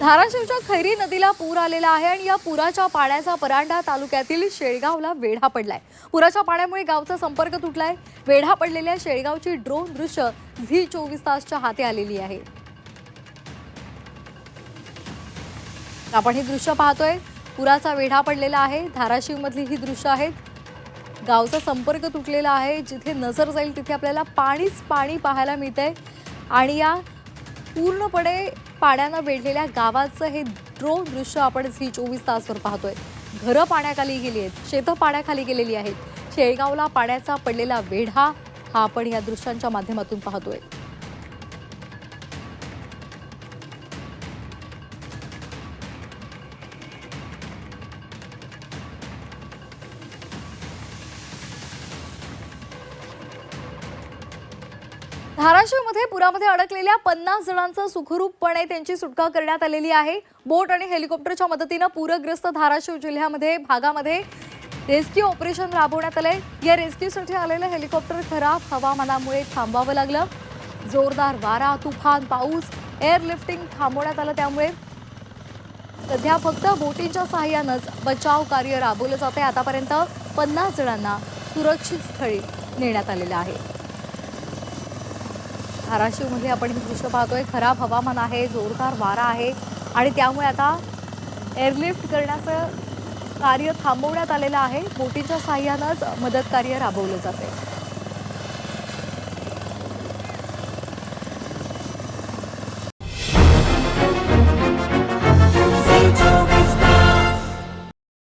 धाराशिवच्या खैरी नदीला पूर आलेला आहे आणि या पुराच्या पाण्याचा परांडा तालुक्यातील शेळगावला वेढा पडलाय. पुराच्या पाण्यामुळे गावचा संपर्क तुटलाय. वेढा पडलेल्या शेळगावची ड्रोन दृश्य झी चोवीस तासच्या हाती आलेली आहे. आपण ही दृश्य पाहतोय. पुराचा वेढा पडलेला आहे. धाराशिव मधली ही दृश्य आहेत गावचा संपर्क तुटलेला आहे. जिथे नजर जाईल तिथे आपल्याला पाणीच पाणी पाहायला मिळतंय. आणि या पूर्णपणे पाण्यानं वेढलेल्या गावाचं हे ड्रोन दृश्य आपण झी चोवीस तासवर पाहतोय. घरं पाण्याखाली गेली आहेत शेतं पाण्याखाली गेलेली आहेत. शेळगावला पाण्याचा पडलेला वेढा हा आपण या दृश्यांच्या माध्यमातून पाहतोय. धाराशिवमध्ये पुरामध्ये अडकलेल्या पन्नास जणांचं सुखरूपपणे त्यांची सुटका करण्यात आलेली आहे. बोट आणि हेलिकॉप्टरच्या मदतीनं पूरग्रस्त धाराशिव जिल्ह्यामध्ये भागामध्ये रेस्क्यू ऑपरेशन राबवण्यात आलंय. या रेस्क्यूसाठी आलेलं हेलिकॉप्टर खराब हवामानामुळे थांबावं लागलं. जोरदार वारा तुफान पाऊस एअरलिफ्टिंग थांबवण्यात आलं त्यामुळे. सध्या फक्त बोटींच्या सहाय्यानंच बचाव कार्य राबवलं जाते आतापर्यंत पन्नास जणांना सुरक्षित स्थळी नेण्यात आलेलं आहे. धाराशिवमध्ये आपण हे दृश्य पाहतोय. खराब हवामान आहे जोरदार वारा आहे आणि त्यामुळे आता एअरलिफ्ट करण्याचं कार्य थांबवण्यात आलेलं आहे. बोटीच्या साह्यानंच मदत कार्य राबवलं जाते